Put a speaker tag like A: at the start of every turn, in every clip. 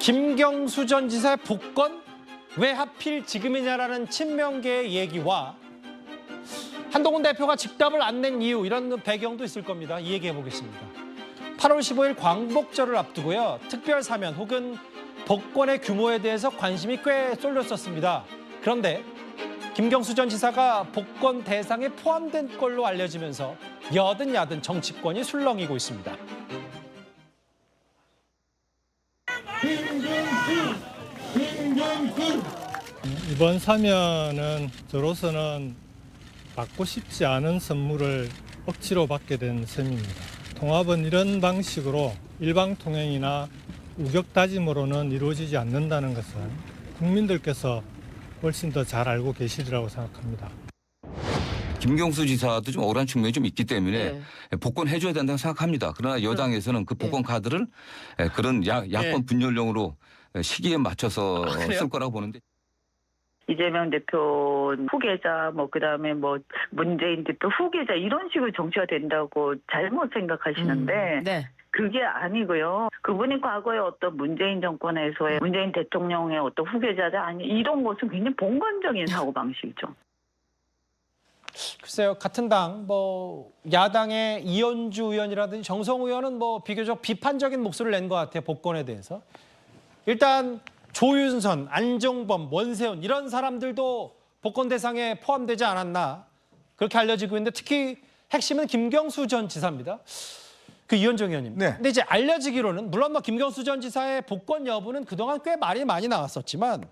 A: 김경수 전 지사의 복권 왜 하필 지금이냐라는 친명계의 얘기와 한동훈 대표가 직답을 안 낸 이유 이런 배경도 있을 겁니다. 이 얘기해 보겠습니다. 8월 15일 광복절을 앞두고요. 특별 사면 혹은 복권의 규모에 대해서 관심이 꽤 쏠렸었습니다. 그런데 김경수 전 지사가 복권 대상에 포함된 걸로 알려지면서 여든 야든 정치권이 술렁이고 있습니다.
B: 이번 사면은 저로서는 받고 싶지 않은 선물을 억지로 받게 된 셈입니다. 통합은 이런 방식으로 일방 통행이나 우격 다짐으로는 이루어지지 않는다는 것은 국민들께서 훨씬 더 잘 알고 계시리라고 생각합니다.
C: 김경수 지사도 좀 억울한 측면이 좀 있기 때문에
D: 네.
C: 복권 해줘야 된다고 생각합니다. 그러나 여당에서는 그 복권 카드를 그런 야, 야권 분열용으로 시기에 맞춰서
D: 아?
C: 쓸 거라고 보는데
E: 이재명 대표 후계자 뭐 그다음에 뭐 문재인 대표 후계자 이런 식으로 정치가 된다고 잘못 생각하시는데
D: 음, 네.
E: 그게 아니고요. 그분이 과거에 어떤 문재인 정권에서의 문재인 대통령의 어떤 후계자자 아니 이런 것은 굉장히 본관적인 사고 방식이죠.
A: 글쎄요, 같은 당, 뭐, 야당의 이현주 의원이라든지 정성 의원은 뭐, 비교적 비판적인 목소리를 낸 것 같아요, 복권에 대해서. 일단, 조윤선, 안종범, 원세훈, 이런 사람들도 복권 대상에 포함되지 않았나, 그렇게 알려지고 있는데, 특히 핵심은 김경수 전 지사입니다. 그 이현정 의원님.
F: 네.
A: 근데 이제 알려지기로는, 물론 뭐, 김경수 전 지사의 복권 여부는 그동안 꽤 말이 많이 나왔었지만,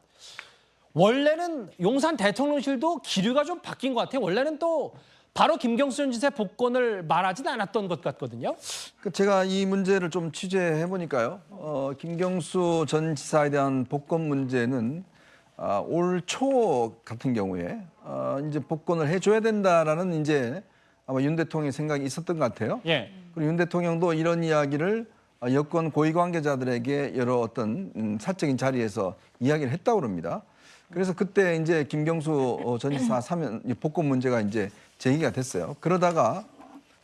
A: 원래는 용산 대통령실도 기류가 좀 바뀐 것 같아요. 원래는 또 바로 김경수 전 지사의 복권을 말하진 않았던 것 같거든요.
F: 그 제가 이 문제를 좀 취재해 보니까요. 어, 김경수 전 지사에 대한 복권 문제는 아, 올 초 같은 경우에 어, 이제 복권을 해줘야 된다라는 이제 아마 윤 대통령의 생각이 있었던 것 같아요.
A: 예.
F: 그리고 윤 대통령도 이런 이야기를 어, 여권 고위 관계자들에게 여러 어떤 음, 사적인 자리에서 이야기를 했다고 그럽니다. 그래서 그때 이제 김경수 어, 전 지사 사면 이 복권 문제가 이제 제기가 됐어요. 그러다가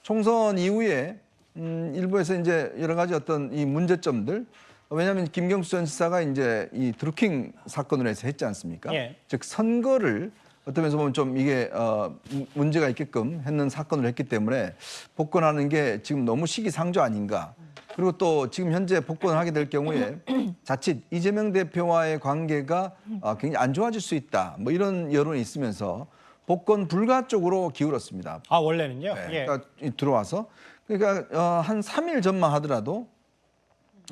F: 총선 이후에 음, 일부에서 이제 여러 가지 어떤 이 문제점들 왜냐하면 김경수 전 지사가 이제 이 드루킹 사건으로 해서 했지 않습니까?
A: 예.
F: 즉 선거를 어떤 면에서 보면 좀 이게 어, 문- 문제가 있게끔 했는 사건을 했기 때문에 복권하는 게 지금 너무 시기상조 아닌가. 그리고 또 지금 현재 복권을 하게 될 경우에 자칫 이재명 대표와의 관계가 어, 굉장히 안 좋아질 수 있다. 뭐 이런 여론이 있으면서 복권 불가 쪽으로 기울었습니다.
A: 아 원래는요.
F: 네,
A: 예.
F: 그러니까 이- 들어와서 그러니까 어, 한 3일 전만 하더라도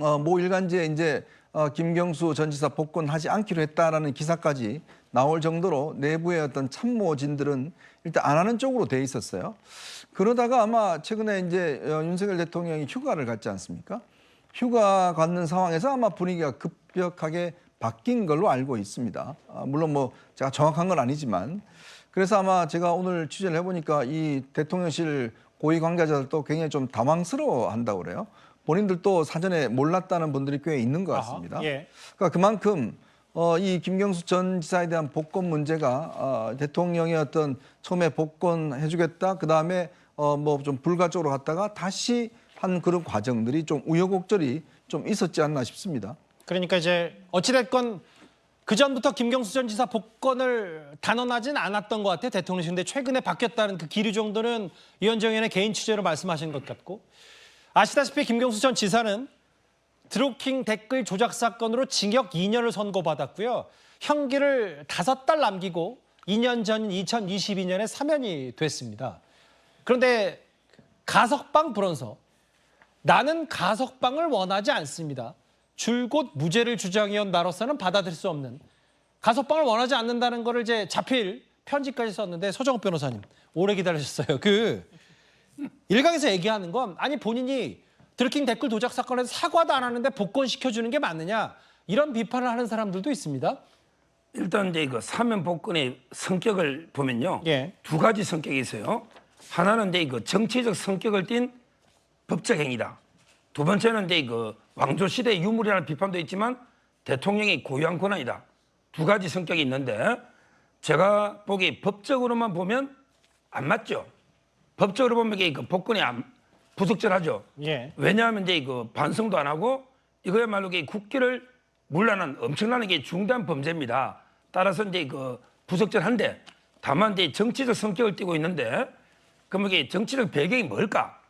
F: 어, 모 일간지에 이제 어, 김경수 전 지사 복권하지 않기로 했다라는 기사까지 나올 정도로 내부의 어떤 참모진들은 일단 안 하는 쪽으로 돼 있었어요. 그러다가 아마 최근에 이제 어, 윤석열 대통령이 휴가를 갔지 않습니까? 휴가 갖는 상황에서 아마 분위기가 급격하게 바뀐 걸로 알고 있습니다. 아, 물론 뭐 제가 정확한 건 아니지만 그래서 아마 제가 오늘 취재를 해보니까 이 대통령실 고위 관계자들도 굉장히 좀 당황스러워 한다고 그래요. 본인들도 사전에 몰랐다는 분들이 꽤 있는 것 같습니다.
A: 아하, 예.
F: 그러니까 그만큼 어, 이 김경수 전 지사에 대한 복권 문제가 어, 대통령의 어떤 처음에 복권 해주겠다, 그 다음에 어, 뭐 좀 불가적으로 갔다가 다시 한 그런 과정들이 좀 우여곡절이 좀 있었지 않나 싶습니다.
A: 그러니까 이제 어찌됐건 그 전부터 김경수 전 지사 복권을 단언하진 않았던 것 같아요. 대통령실. 근데 최근에 바뀌었다는 그 기류 정도는 이현정 의원의 개인 취재로 말씀하신 것 같고 아시다시피 김경수 전 지사는 드루킹 댓글 조작 사건으로 징역 2년을 선고받았고요. 형기를 다섯 달 남기고 2년 전 2022년에 사면이 됐습니다. 그런데 가석방 불원서 나는 가석방을 원하지 않습니다. 줄곧 무죄를 주장해온 나로서는 받아들일 수 없는 가석방을 원하지 않는다는 거를 이제 자필 편지까지 썼는데 서정욱 변호사님 오래 기다리셨어요. 그 일각에서 얘기하는 건 아니 본인이 드루킹 댓글 도작 사건에서 사과도 안 하는데 복권 시켜주는 게 맞느냐 이런 비판을 하는 사람들도 있습니다.
G: 일단 이제 그 사면 복권의 성격을 보면요.
A: 예.
G: 두 가지 성격이 있어요. 하나는 이제 그 정치적 성격을 띤 법적 행위다. 두 번째는 이제 그 왕조 시대 유물이라는 비판도 있지만 대통령의 고유한 권한이다. 두 가지 성격이 있는데 제가 보기 법적으로만 보면 안 맞죠. 법적으로 보면 이게 그 복권이 안 부적절하죠.
A: 예.
G: 왜냐하면 이제 그 반성도 안 하고 이거야말로 국기를 물란한 엄청난 게 중대한 범죄입니다. 따라서 이제 그 부적절한데 다만 이제 정치적 성격을 띠고 있는데 그럼 이게 정치적 배경이 뭘까?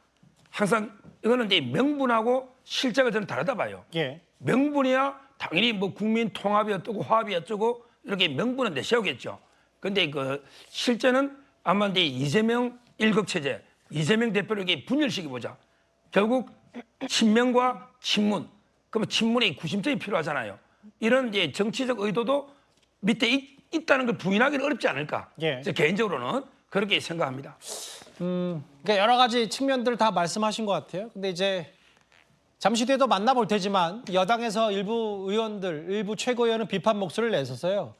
G: 항상 이거는 이제 명분하고 실제가 저는 다르다 봐요.
A: 예.
G: 명분이야 당연히 뭐 국민 통합이 어쩌고 화합이 어쩌고 이렇게 명분은 내세우겠죠. 근데 그 실제는 아마 이제 이재명 일극 체제, 이재명 대표를 이렇게 분열시켜 보자. 결국 친명과 친문, 그러면 친문의 구심점이 필요하잖아요. 이런 이제 정치적 의도도 밑에 있, 있다는 걸 부인하기는 어렵지 않을까.
A: 예.
G: 제 개인적으로는 그렇게 생각합니다.
A: 그러니까 여러 가지 측면들을 다 말씀하신 것 같아요. 근데 이제 잠시 뒤에도 만나볼 테지만 여당에서 일부 의원들, 일부 최고위원은 비판 목소리를 내셨어요.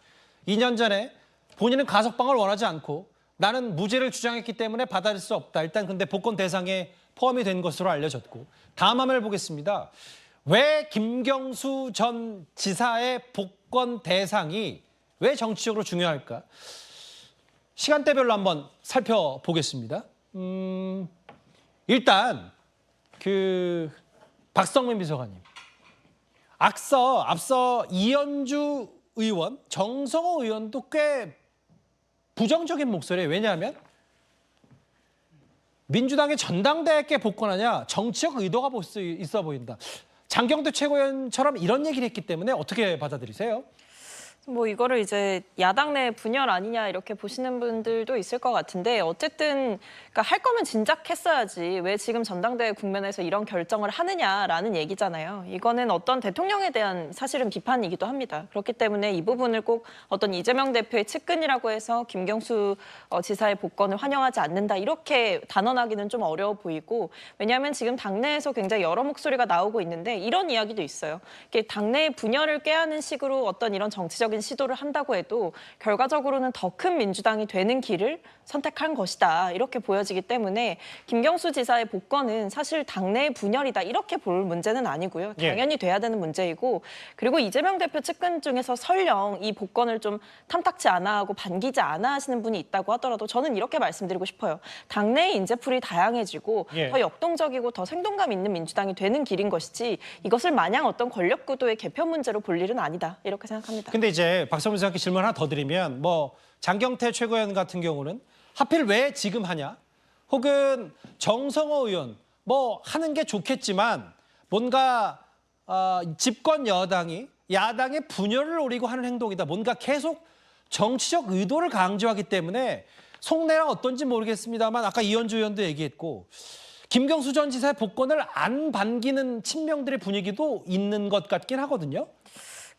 A: 2년 전에 본인은 가석방을 원하지 않고 나는 무죄를 주장했기 때문에 받아들일 수 없다. 일단 근데 복권 대상에 포함이 된 것으로 알려졌고 다음 화면을 보겠습니다. 왜 김경수 전 지사의 복권 대상이 왜 정치적으로 중요할까? 시간대별로 한번 살펴보겠습니다. 음, 일단 그 박성민 비서관님. 앞서 앞서 이현주 의원, 정성호 의원도 꽤 부정적인 목소리예요. 왜냐하면 민주당의 전당대회께 복권하냐 정치적 의도가 볼 수 있어 보인다. 장경태 최고위원처럼 이런 얘기를 했기 때문에 어떻게 받아들이세요?
D: 뭐 이거를 이제 야당 내 분열 아니냐 이렇게 보시는 분들도 있을 것 같은데 어쨌든 그러니까 할 거면 진작했어야지 왜 지금 전당대회 국면에서 이런 결정을 하느냐라는 얘기잖아요. 이거는 어떤 대통령에 대한 사실은 비판이기도 합니다. 그렇기 때문에 이 부분을 꼭 어떤 이재명 대표의 측근이라고 해서 김경수 어, 지사의 복권을 환영하지 않는다 이렇게 단언하기는 좀 어려워 보이고 왜냐하면 지금 당내에서 굉장히 여러 목소리가 나오고 있는데 이런 이야기도 있어요. 당내의 분열을 꾀하는 식으로 어떤 이런 정치적 시도를 한다고 해도 결과적으로는 더 큰 민주당이 되는 길을 선택한 것이다 이렇게 보여지기 때문에 김경수 지사의 복권은 사실 당내의 분열이다 이렇게 볼 문제는 아니고요
A: 예.
D: 당연히 돼야 되는 문제이고 그리고 이재명 대표 측근 중에서 설령 이 복권을 좀 탐탁치 않아 하고 반기지 않아 하시는 분이 있다고 하더라도 저는 이렇게 말씀드리고 싶어요 당내의 인재풀이 다양해지고
A: 예.
D: 더 역동적이고 더 생동감 있는 민주당이 되는 길인 것이지 이것을 마냥 어떤 권력 구도의 개편 문제로 볼 일은 아니다 이렇게 생각합니다.
A: 근데 이제 박성민 선생님께 질문 하나 더 드리면 뭐 장경태 최고위원 같은 경우는 하필 왜 지금 하냐? 혹은 정성호 의원 뭐 하는 게 좋겠지만 뭔가 어, 집권 여당이 야당의 분열을 노리고 하는 행동이다. 뭔가 계속 정치적 의도를 강조하기 때문에 속내랑 어떤지 모르겠습니다만 아까 이현주 의원도 얘기했고 김경수 전 지사의 복권을 안 반기는 친명들의 분위기도 있는 것 같긴 하거든요.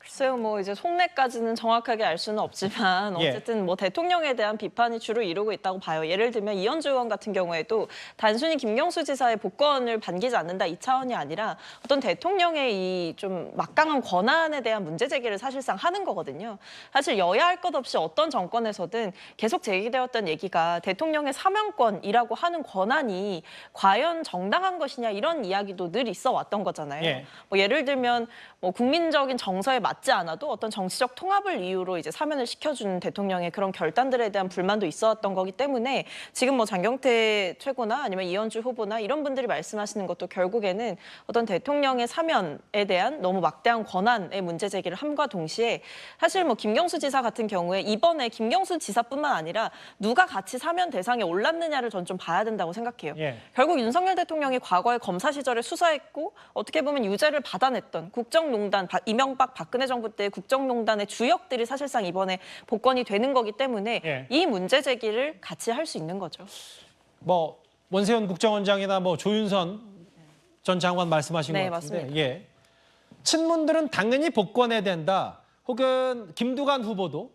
D: 글쎄요, 뭐 이제 속내까지는 정확하게 알 수는 없지만
A: 예.
D: 어쨌든 뭐 대통령에 대한 비판이 주로 이루고 있다고 봐요. 예를 들면 이현주 의원 같은 경우에도 단순히 김경수 지사의 복권을 반기지 않는다 이 차원이 아니라 어떤 대통령의 이 좀 막강한 권한에 대한 문제 제기를 사실상 하는 거거든요. 사실 여야 할 것 없이 어떤 정권에서든 계속 제기되었던 얘기가 대통령의 사명권이라고 하는 권한이 과연 정당한 것이냐 이런 이야기도 늘 있어 왔던 거잖아요.
A: 예.
D: 뭐 예를 들면 뭐 국민적인 정서에 맞지 않아도 어떤 정치적 통합을 이유로 이제 사면을 시켜주는 대통령의 그런 결단들에 대한 불만도 있었던 거기 때문에 지금 뭐 장경태 최고나 아니면 이현주 후보나 이런 분들이 말씀하시는 것도 결국에는 어떤 대통령의 사면에 대한 너무 막대한 권한의 문제 제기를 함과 동시에 사실 뭐 김경수 지사 같은 경우에 이번에 김경수 지사뿐만 아니라 누가 같이 사면 대상에 올랐느냐를 전 좀 봐야 된다고 생각해요.
A: 예.
D: 결국 윤석열 대통령이 과거에 검사 시절에 수사했고 어떻게 보면 유죄를 받아냈던 국정농단 박- 이명박 박근혜 정부 때 국정농단의 주역들이 사실상 이번에 복권이 되는 거기 때문에
A: 예.
D: 이 문제 제기를 같이 할 수 있는 거죠.
A: 뭐 원세훈 국정원장이나 뭐 조윤선 전 장관 말씀하신
D: 네,
A: 것 같은데
D: 맞습니다.
A: 예. 친문들은 당연히 복권해야 된다. 혹은 김두관 후보도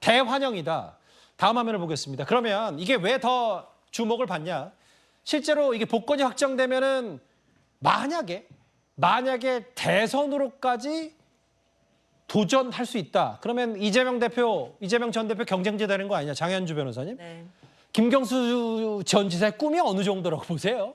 A: 대환영이다. 다음 화면을 보겠습니다. 그러면 이게 왜 더 주목을 받냐? 실제로 이게 복권이 확정되면은 만약에 만약에 대선으로까지 도전할 수 있다. 그러면 이재명 대표, 이재명 전 대표 경쟁자 되는 거 아니냐? 장현주 변호사님?
D: 네.
A: 김경수 전 지사의 꿈이 어느 정도라고 보세요?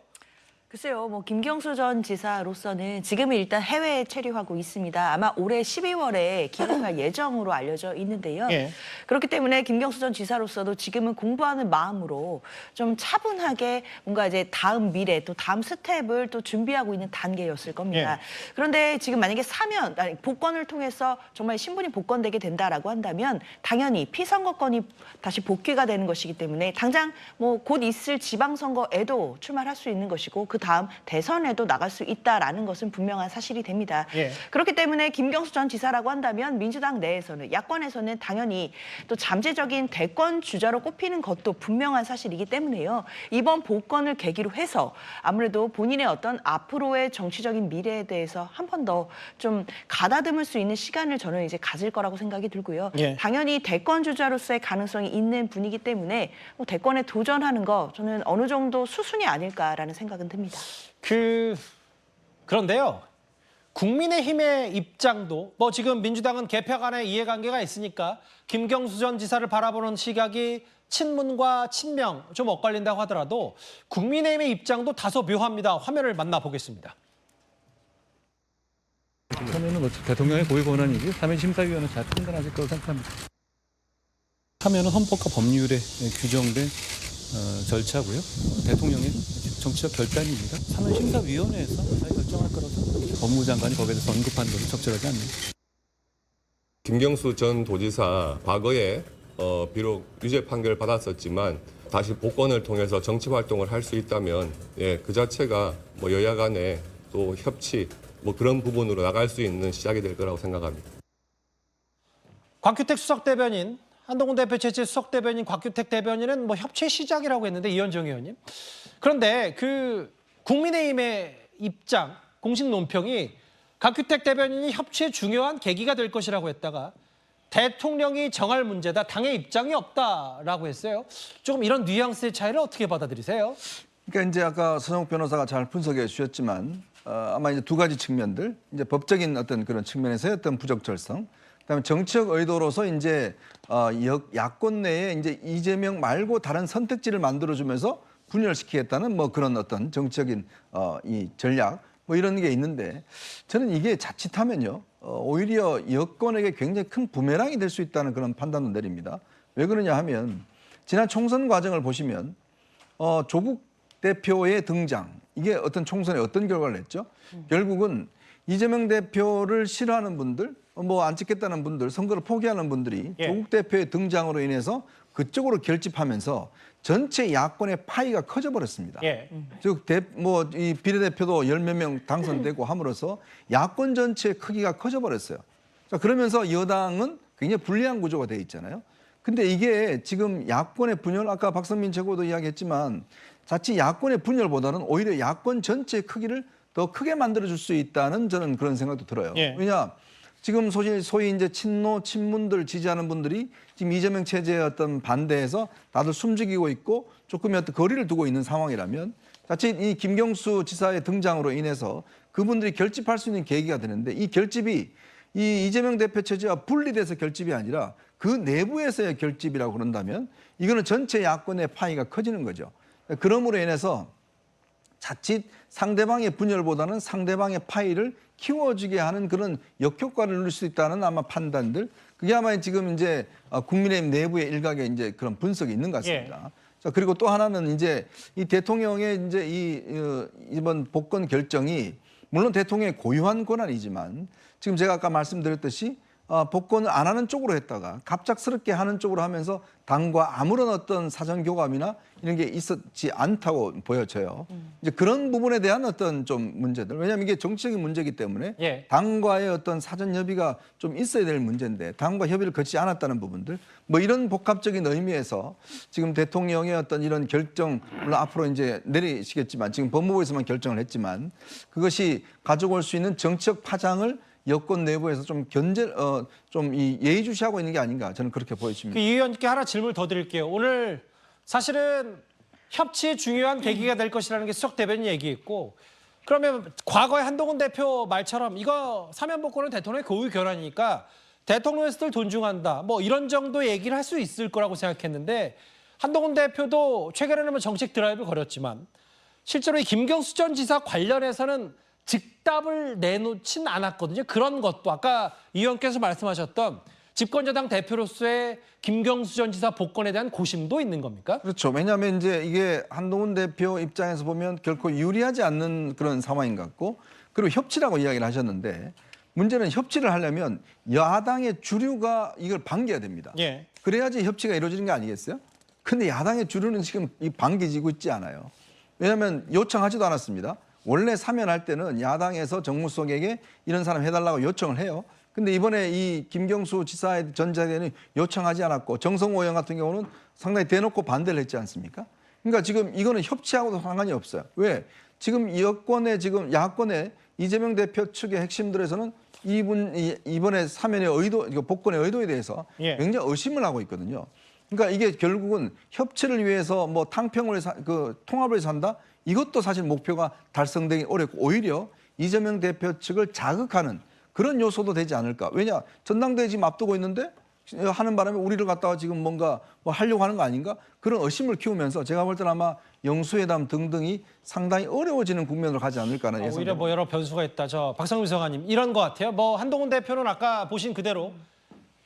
H: 글쎄요, 뭐 김경수 전 지사로서는 지금은 일단 해외에 체류하고 있습니다. 아마 올해 12월에 귀국할 예정으로 알려져 있는데요.
A: 예.
H: 그렇기 때문에 김경수 전 지사로서도 지금은 공부하는 마음으로 좀 차분하게 뭔가 이제 다음 미래 또 다음 스텝을 또 준비하고 있는 단계였을 겁니다.
A: 예.
H: 그런데 지금 만약에 사면 아니 복권을 통해서 정말 신분이 복권되게 된다라고 한다면 당연히 피선거권이 다시 복귀가 되는 것이기 때문에 당장 뭐 곧 있을 지방선거에도 출마할 수 있는 것이고 그 다음 대선에도 나갈 수 있다라는 것은 분명한 사실이 됩니다.
A: 예.
H: 그렇기 때문에 김경수 전 지사라고 한다면 민주당 내에서는 야권에서는 당연히 또 잠재적인 대권 주자로 꼽히는 것도 분명한 사실이기 때문에요. 이번 복권을 계기로 해서 아무래도 본인의 어떤 앞으로의 정치적인 미래에 대해서 한 번 더 좀 가다듬을 수 있는 시간을 저는 이제 가질 거라고 생각이 들고요.
A: 예.
H: 당연히 대권 주자로서의 가능성이 있는 분이기 때문에 뭐 대권에 도전하는 거 저는 어느 정도 수순이 아닐까라는 생각은 듭니다.
A: 그 그런데요. 국민의힘의 입장도 뭐 지금 민주당은 개표 간의 이해관계가 있으니까 김경수 전 지사를 바라보는 시각이 친문과 친명 좀 엇갈린다고 하더라도 국민의힘의 입장도 다소 묘합니다. 화면을 만나보겠습니다.
I: 처음에는 뭐 대통령의 고유 권한이고 사면 심사위원은 잘 판단하실 거라고 생각합니다. 사면은 헌법과 법률에 규정된 어, 절차고요. 어, 대통령의 정치적 결단입니다. 사면 심사위원회에서 잘 결정할 거라고 생각합니다. 법무장관이 거기에 대해서 언급한 것은 적절하지 않습니다.
J: 김경수 전 도지사 과거에 어, 비록 유죄 판결을 받았었지만 다시 복권을 통해서 정치 활동을 할 수 있다면 예, 그 자체가 뭐 여야 간의 또 협치 뭐 그런 부분으로 나갈 수 있는 시작이 될 거라고 생각합니다.
A: 곽규택 수석 대변인, 한동훈 대표 체제 수석 대변인 곽규택 대변인은 뭐 협치의 시작이라고 했는데 이현정 의원님. 그런데 그 국민의힘의 입장, 공식 논평이 곽규택 대변인이 협치의 중요한 계기가 될 것이라고 했다가 대통령이 정할 문제다, 당의 입장이 없다라고 했어요. 조금 이런 뉘앙스의 차이를 어떻게 받아들이세요?
F: 그러니까 이제 아까 서정욱 변호사가 잘 분석해 주셨지만 어, 아마 이제 두 가지 측면들 이제 법적인 어떤 그런 측면에서의 어떤 부적절성 그다음에 정치적 의도로서 이제 어, 역, 야권 내에 이제 이재명 말고 다른 선택지를 만들어주면서 분열시키겠다는 뭐 그런 어떤 정치적인 어, 이 전략 뭐 이런 게 있는데 저는 이게 자칫하면요 어, 오히려 여권에게 굉장히 큰 부메랑이 될 수 있다는 그런 판단도 내립니다. 왜 그러냐 하면 지난 총선 과정을 보시면 어, 조국 대표의 등장 이게 어떤 총선에 어떤 결과를 냈죠? 결국은 이재명 대표를 싫어하는 분들, 뭐 안 찍겠다는 분들, 선거를 포기하는 분들이
A: 예.
F: 조국 대표의 등장으로 인해서 그쪽으로 결집하면서 전체 야권의 파이가 커져 버렸습니다.
A: 예.
F: 즉, 뭐, 이 비례대표도 열 몇 명 당선되고 함으로써 야권 전체의 크기가 커져 버렸어요. 자, 그러면서 여당은 굉장히 불리한 구조가 돼 있잖아요. 근데 이게 지금 야권의 분열, 아까 박선민 최고도 이야기했지만 자칫 야권의 분열보다는 오히려 야권 전체의 크기를 더 크게 만들어줄 수 있다는 저는 그런 생각도 들어요.
A: 예.
F: 왜냐, 지금 소위, 소위 이제 친노, 친문들 지지하는 분들이 지금 이재명 체제의 어떤 반대에서 다들 숨죽이고 있고 조금의 어떤 거리를 두고 있는 상황이라면 자칫 이 김경수 지사의 등장으로 인해서 그분들이 결집할 수 있는 계기가 되는데 이 결집이 이 이재명 대표 체제와 분리돼서 결집이 아니라 그 내부에서의 결집이라고 그런다면 이거는 전체 야권의 파이가 커지는 거죠. 그러므로 인해서 자칫 상대방의 분열보다는 상대방의 파이를 키워주게 하는 그런 역효과를 누릴 수 있다는 아마 판단들 그게 아마 지금 이제 어, 국민의힘 내부의 일각의 이제 그런 분석이 있는 것 같습니다. 자 그리고 또 하나는 이제 이 대통령의 이제 이 어, 이번 복권 결정이 물론 대통령의 고유한 권한이지만 지금 제가 아까 말씀드렸듯이 어, 복권을 안 하는 쪽으로 했다가 갑작스럽게 하는 쪽으로 하면서 당과 아무런 어떤 사전 교감이나 이런 게 있었지 않다고 보여져요. 이제 그런 부분에 대한 어떤 좀 문제들. 왜냐하면 이게 정치적인 문제이기 때문에
A: 예.
F: 당과의 어떤 사전 협의가 좀 있어야 될 문제인데 당과 협의를 거치지 않았다는 부분들 뭐 이런 복합적인 의미에서 지금 대통령의 어떤 이런 결정 물론 앞으로 이제 내리시겠지만 지금 법무부에서만 결정을 했지만 그것이 가져올 수 있는 정치적 파장을 여권 내부에서 좀 견제 어 좀 이 예의주시하고 있는 게 아닌가 저는 그렇게 보여집니다.
A: 그 이 의원님께 하나 질문을 더 드릴게요. 오늘 사실은 협치의 중요한 계기가 될 것이라는 게 수석 대변인 얘기했고 그러면 과거에 한동훈 대표 말처럼 이거 사면복권은 대통령의 고유 결란이니까 대통령의 뜻을 존중한다. 뭐 이런 정도 얘기를 할 수 있을 거라고 생각했는데 한동훈 대표도 최근에는 뭐 정책 드라이브를 걸었지만 실제로 이 김경수 전 지사 관련해서는 즉답을 내놓진 않았거든요. 그런 것도 아까 이 의원께서 말씀하셨던 집권여당 대표로서의 김경수 전 지사 복권에 대한 고심도 있는 겁니까?
F: 그렇죠. 왜냐하면 이제 이게 한동훈 대표 입장에서 보면 결코 유리하지 않는 그런 상황인 것 같고 그리고 협치라고 이야기를 하셨는데 문제는 협치를 하려면 야당의 주류가 이걸 반겨야 됩니다.
A: 예.
F: 그래야지 협치가 이루어지는 게 아니겠어요? 근데 야당의 주류는 지금 이 반기지고 있지 않아요. 왜냐하면 요청하지도 않았습니다. 원래 사면할 때는 야당에서 정무수석에게 이런 사람 해달라고 요청을 해요. 근데 이번에 이 김경수 지사의 전자에는 요청하지 않았고 정성호 의원 같은 경우는 상당히 대놓고 반대를 했지 않습니까? 그러니까 지금 이거는 협치하고도 상관이 없어요. 왜? 지금 여권의 지금 야권의 이재명 대표 측의 핵심들에서는 이분 이- 이번에 사면의 의도, 복권의 의도에 대해서
A: 예.
F: 굉장히 의심을 하고 있거든요. 그러니까 이게 결국은 협치를 위해서 뭐 탕평을 사, 그 통합을 한다. 이것도 사실 목표가 달성되기 어렵고 오히려 이재명 대표 측을 자극하는 그런 요소도 되지 않을까. 왜냐 전당대회 지금 앞두고 있는데 하는 바람에 우리를 갖다가 지금 뭔가 뭐 하려고 하는 거 아닌가 그런 의심을 키우면서 제가 볼 때는 아마 영수회담 등등이 상당히 어려워지는 국면으로 가지 않을까라는
A: 어,
F: 예상.
A: 오히려 뭐 여러 변수가 있다. 저 박성민 비서관님 이런 것 같아요. 뭐 한동훈 대표는 아까 보신 그대로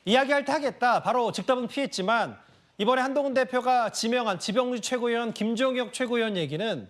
A: 이야기할 때 하겠다. 바로 즉답은 피했지만 이번에 한동훈 대표가 지명한 지병주 최고위원 김종혁 최고위원 얘기는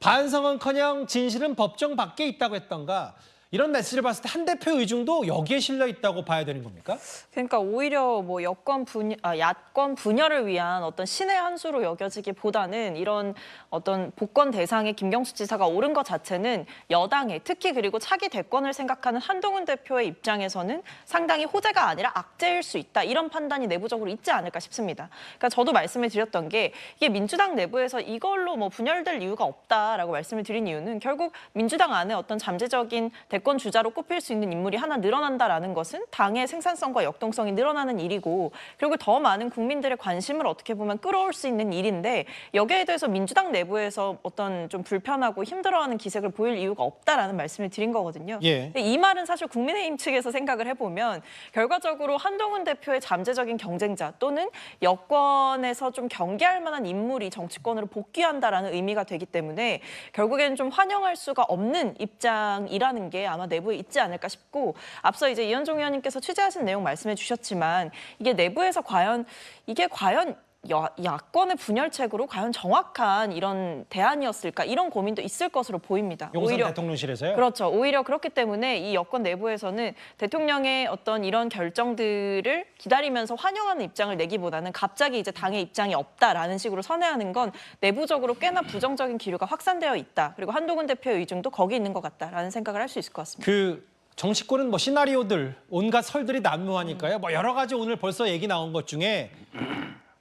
A: 반성은커녕 진실은 법정 밖에 있다고 했던가 이런 메시지를 봤을 때 한 대표 의중도 여기에 실려 있다고 봐야 되는 겁니까?
D: 그러니까 오히려 뭐 여권 분야, 아, 야권 분열을 위한 어떤 신의 한 수로 여겨지기보다는 이런 어떤 복권 대상에 김경수 지사가 오른 것 자체는 여당에 특히 그리고 차기 대권을 생각하는 한동훈 대표의 입장에서는 상당히 호재가 아니라 악재일 수 있다 이런 판단이 내부적으로 있지 않을까 싶습니다. 그러니까 저도 말씀을 드렸던 게 이게 민주당 내부에서 이걸로 뭐 분열될 이유가 없다라고 말씀을 드린 이유는 결국 민주당 안에 어떤 잠재적인 대권 주자로 꼽힐 수 있는 인물이 하나 늘어난다라는 것은 당의 생산성과 역동성이 늘어나는 일이고 그리고 더 많은 국민들의 관심을 어떻게 보면 끌어올 수 있는 일인데 여기에 대해서 민주당 내부에서 어떤 좀 불편하고 힘들어하는 기색을 보일 이유가 없다라는 말씀을 드린 거거든요.
A: 예.
D: 이 말은 사실 국민의힘 측에서 생각을 해보면 결과적으로 한동훈 대표의 잠재적인 경쟁자 또는 여권에서 좀 경계할 만한 인물이 정치권으로 복귀한다라는 의미가 되기 때문에 결국에는 좀 환영할 수가 없는 입장이라는 게 아마 내부에 있지 않을까 싶고 앞서 이제 이현종 의원님께서 취재하신 내용 말씀해 주셨지만 이게 내부에서 과연 이게 과연 야, 야권의 분열책으로 과연 정확한 이런 대안이었을까 이런 고민도 있을 것으로 보입니다.
A: 용산 대통령실에서요.
D: 그렇죠. 오히려 그렇기 때문에 이 여권 내부에서는 대통령의 어떤 이런 결정들을 기다리면서 환영하는 입장을 내기보다는 갑자기 이제 당의 입장이 없다라는 식으로 선회하는 건 내부적으로 꽤나 부정적인 기류가 확산되어 있다. 그리고 한동훈 대표의 의중도 거기 있는 것 같다라는 생각을 할 수 있을 것 같습니다.
A: 그 정치권은 뭐 시나리오들 온갖 설들이 난무하니까요. 뭐 여러 가지 오늘 벌써 얘기 나온 것 중에 어,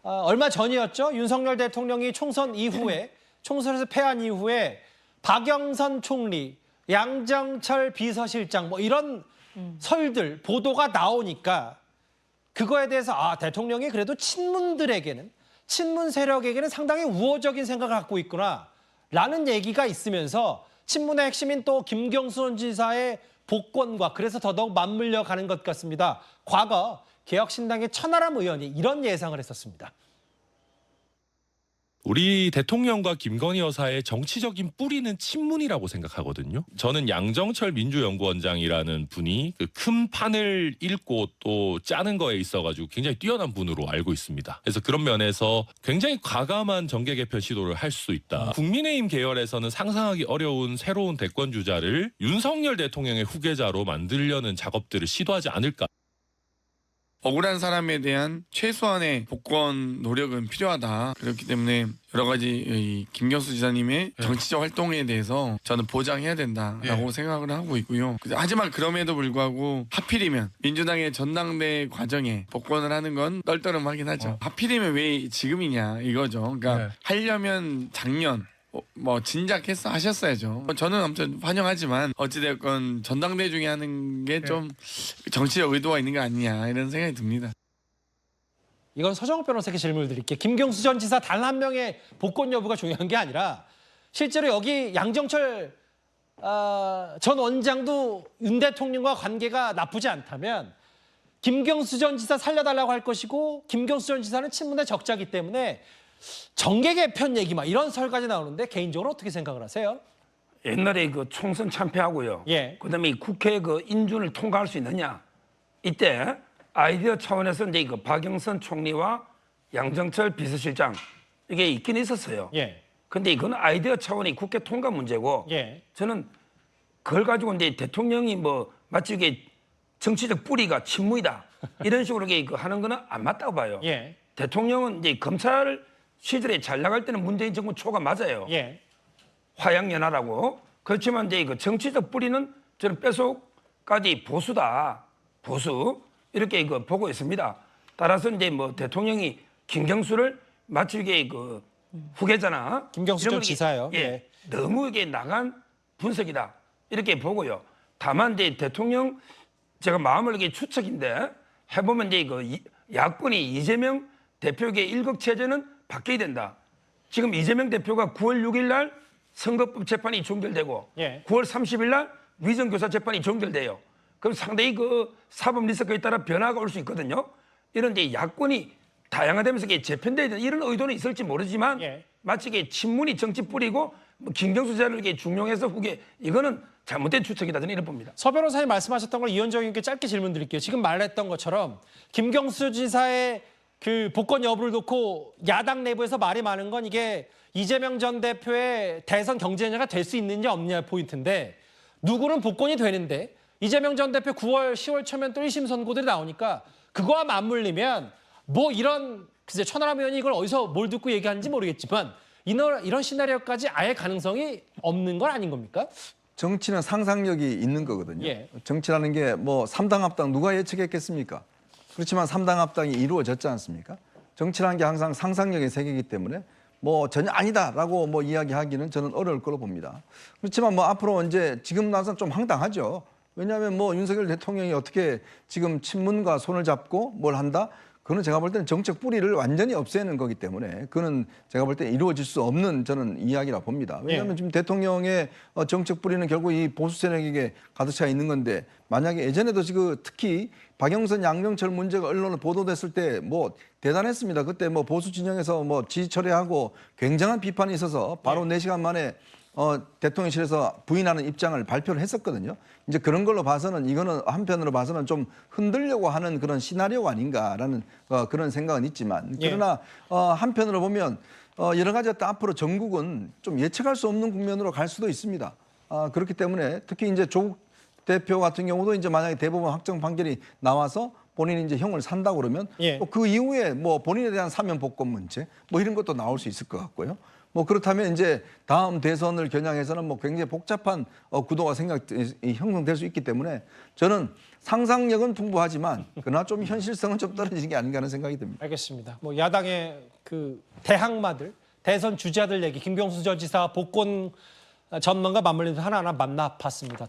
A: 얼마 전이었죠. 윤석열 대통령이 총선 이후에 총선에서 패한 이후에 박영선 총리, 양정철 비서실장 뭐 이런 설들 보도가 나오니까 그거에 대해서 아 대통령이 그래도 친문들에게는 친문 세력에게는 상당히 우호적인 생각을 갖고 있구나라는 얘기가 있으면서 친문의 핵심인 또 김경수 전 지사의 복권과 그래서 더더욱 맞물려 가는 것 같습니다. 과거 개혁신당의 천하람 의원이 이런 예상을 했었습니다.
K: 우리 대통령과 김건희 여사의 정치적인 뿌리는 친문이라고 생각하거든요. 저는 양정철 민주연구원장이라는 분이 그 큰 판을 읽고 또 짜는 거에 있어가지고 굉장히 뛰어난 분으로 알고 있습니다. 그래서 그런 면에서 굉장히 과감한 정계 개편 시도를 할 수 있다. 국민의힘 계열에서는 상상하기 어려운 새로운 대권 주자를 윤석열 대통령의 후계자로 만들려는 작업들을 시도하지 않을까.
L: 억울한 사람에 대한 최소한의 복권 노력은 필요하다. 그렇기 때문에 여러 가지 이 김경수 지사님의 정치적 활동에 대해서 저는 보장해야 된다라고 생각을 하고 있고요. 하지만 그럼에도 불구하고 하필이면 민주당의 전당대 과정에 복권을 하는 건 떨떠름하긴 하죠. 하필이면 왜 지금이냐 이거죠. 그러니까 하려면 작년 어, 뭐 진작 했어 하셨어야죠. 저는 아무튼 환영하지만 어찌됐건 전당대 중에 하는 게 좀 정치적 의도가 있는 거 아니냐 이런 생각이 듭니다.
A: 이건 서정욱 변호사께 질문을 드릴게요. 김경수 전 지사 단 한 명의 복권 여부가 중요한 게 아니라 실제로 여기 양정철 어, 전 원장도 윤 대통령과 관계가 나쁘지 않다면 김경수 전 지사 살려달라고 할 것이고 김경수 전 지사는 친문의 적자기 때문에 정계 개편 얘기 막 이런 설까지 나오는데 개인적으로 어떻게 생각을 하세요?
G: 옛날에 그 총선 참패하고요.
A: 예.
G: 그다음에 이 국회 그 인준을 통과할 수 있느냐 이때 아이디어 차원에서 이제 그 박영선 총리와 양정철 비서실장 이게 있긴 있었어요.
A: 예.
G: 근데 이건 아이디어 차원의 국회 통과 문제고
A: 예.
G: 저는 그걸 가지고 이제 대통령이 뭐 마치 이게 정치적 뿌리가 친문이다 이런 식으로 이게 그 하는 거는 안 맞다고 봐요.
A: 예.
G: 대통령은 이제 검찰 시절에 잘 나갈 때는 문재인 정부 초가 맞아요.
A: 예.
G: 화양연화라고. 그렇지만 이제 그 정치적 뿌리는 저는 뺏어까지 보수다. 보수. 이렇게 그 보고 있습니다. 따라서 이제 뭐 대통령이 김경수를 마치 그 후계자나
A: 김경수 전 지사요.
G: 예.
A: 예.
G: 너무 이게 나간 분석이다. 이렇게 보고요. 다만 이제 대통령 제가 마음을 이게 추측인데 해보면 이제 그 이- 야권이 이재명 대표에게 일극 체제는 바뀌어야 된다. 지금 이재명 대표가 9월 6일 날 선거법 재판이 종결되고
A: 예.
G: 9월 30일 날 위정교사 재판이 종결돼요. 그럼 상당히 그 사법 리스크에 따라 변화가 올 수 있거든요. 이런 이제 야권이 다양화되면서 재편돼야 되는 이런 의도는 있을지 모르지만
A: 예.
G: 마치 이게 친문이 정치 뿌리고 뭐 김경수 이게 중용해서 후계 이거는 잘못된 추측이다 저는 이런 봅니다.
A: 서 변호사님 말씀하셨던 걸 이현정 의원께 짧게 질문 드릴게요. 지금 말했던 것처럼 김경수 지사의 그 복권 여부를 놓고 야당 내부에서 말이 많은 건 이게 이재명 전 대표의 대선 경쟁자가 될 수 있느냐 없느냐 포인트인데 누구는 복권이 되는데 이재명 전 대표 9월 10월 초면 또 1심 선고들이 나오니까 그거와 맞물리면 뭐 이런 글쎄 천하람 의원이 이걸 어디서 뭘 듣고 얘기하는지 모르겠지만 이런 이런 시나리오까지 아예 가능성이 없는 건 아닌 겁니까?
F: 정치는 상상력이 있는 거거든요.
A: 예.
F: 정치라는 게 뭐 삼당 합당 누가 예측했겠습니까? 그렇지만 삼당 합당이 이루어졌지 않습니까? 정치라는 게 항상 상상력의 세계이기 때문에 뭐 전혀 아니다라고 뭐 이야기하기는 저는 어려울 거로 봅니다. 그렇지만 뭐 앞으로 이제 지금 나서 좀 황당하죠. 왜냐하면 뭐 윤석열 대통령이 어떻게 지금 친문과 손을 잡고 뭘 한다? 그거는 제가 볼 때는 정책 뿌리를 완전히 없애는 거기 때문에 그거는 제가 볼 때 이루어질 수 없는 저는 이야기라 봅니다. 왜냐하면
A: 예.
F: 지금 대통령의 어, 정책 뿌리는 결국 이 보수 세력에게 가득 차 있는 건데 만약에 예전에도 지금 특히 박영선 양정철 문제가 언론에 보도됐을 때 뭐 대단했습니다. 그때 뭐 보수 진영에서 뭐 지지 철회하고 굉장한 비판이 있어서 바로 네 시간 만에 어, 대통령실에서 부인하는 입장을 발표를 했었거든요. 이제 그런 걸로 봐서는 이거는 한편으로 봐서는 좀 흔들려고 하는 그런 시나리오가 아닌가라는 어, 그런 생각은 있지만
A: 예.
F: 그러나 어, 한편으로 보면 어, 여러 가지 어떤 앞으로 전국은 좀 예측할 수 없는 국면으로 갈 수도 있습니다. 아, 그렇기 때문에 특히 이제 조국 대표 같은 경우도 이제 만약에 대법원 확정 판결이 나와서 본인이 이제 형을 산다고 그러면
A: 예.
F: 또그 이후에 뭐 본인에 대한 사면 복권 문제 뭐 이런 것도 나올 수 있을 것 같고요. 뭐 그렇다면 이제 다음 대선을 겨냥해서는 뭐 굉장히 복잡한 어, 구도가 생각 이, 형성될 수 있기 때문에 저는 상상력은 풍부하지만 그러나 좀 현실성은 좀 떨어지는 게 아닌가 하는 생각이 듭니다.
A: 알겠습니다. 뭐 야당의 그 대항마들, 대선 주자들 얘기, 김경수 전 지사 복권 전망과 맞물리는 하나하나 만나 봤습니다.